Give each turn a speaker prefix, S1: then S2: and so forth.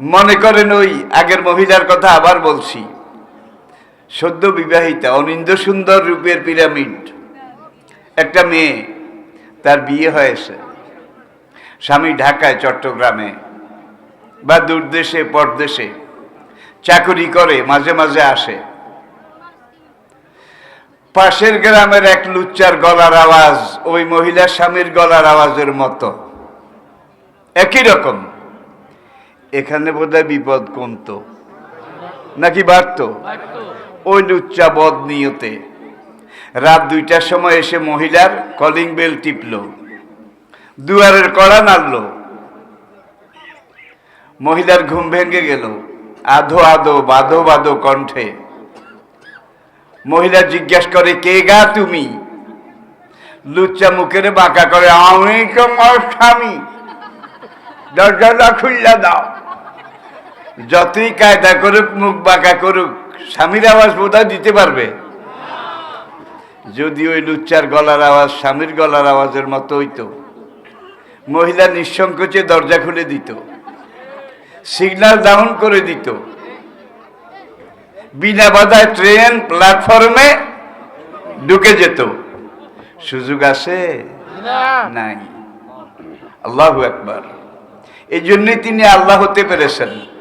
S1: মনে করেন ওই আগের মহিলার কথা আবার বলছি। সদ্য বিবাহিতা অনিন্দ সুন্দর রূপের পিরামিড। একটা মেয়ে, তার বিয়ে হয়েছে। স্বামী ঢাকায়, চট্টগ্রামে বা দূরদেশে, পরদেশে। চাকরি করে, মাঝে মাঝে আসে। পাশের গ্রামের এক লুচ্চার গলার আওয়াজ ওই মহিলার স্বামীর গলার আওয়াজের মতো। একই রকম। এখানে বোধহয় বিপদ কমতো নাকি বাড়তো? ওই লুচ্চা বদ নিয়তে। রাত দুইটার সময় এসে মহিলার কলিং বেল টিপল। দুয়ারের কড়া নাড়ল। মহিলার ঘুম ভেঙে গেল। আধো আধো, বাধো বাধো কণ্ঠে। মহিলা জিজ্ঞাসা করে, কে গা তুমি? লুচ্চা মুখের বাঁকা করে আমি তোমার স্বামী। দরজাটা খুললা দাও। যতই কায়দা করুক মুখ বাঁকা করুক স্বামীর আওয়াজ বোধহয় দিতে পারবে। যদি ওই লুচ্চার গলার আওয়াজ স্বামীর গলার আওয়াজের মতো হইতো। মহিলা নিঃসংকোচে দরজা খুলে দিত। সিগনাল ডাউন করে দিত। বিনা বাধায় ট্রেন প্ল্যাটফর্মে ঢুকে যেত। সুযোগ আছে? নাই। আল্লাহ একবার এই জন্যই তিনি আল্লাহ হতে পেরেছেন।